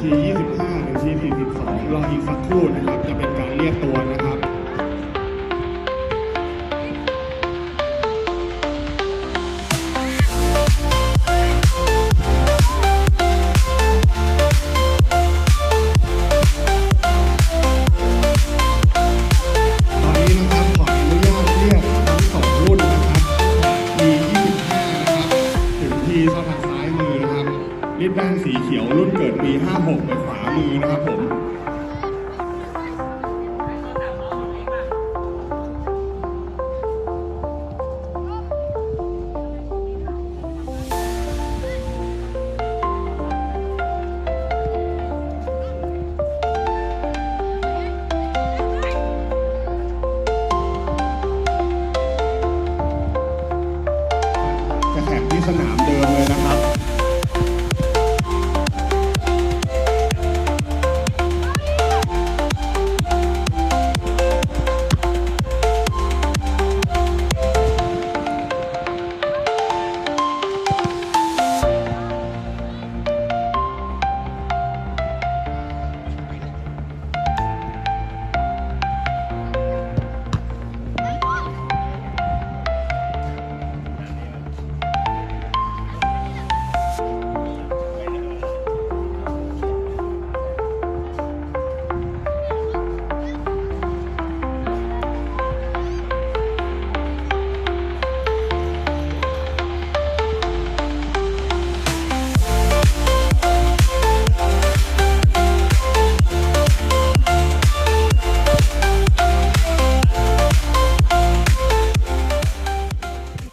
ที 25หรือที 42 รออีกสักครู่นะครับ จะเป็นการเรียกตัวนะครับ ริบบิ้นสีเขียวรุ่นเกิดปี 56 ไปขวามือนะครับผม จะแข่งที่สนามเดิมเลยนะครับ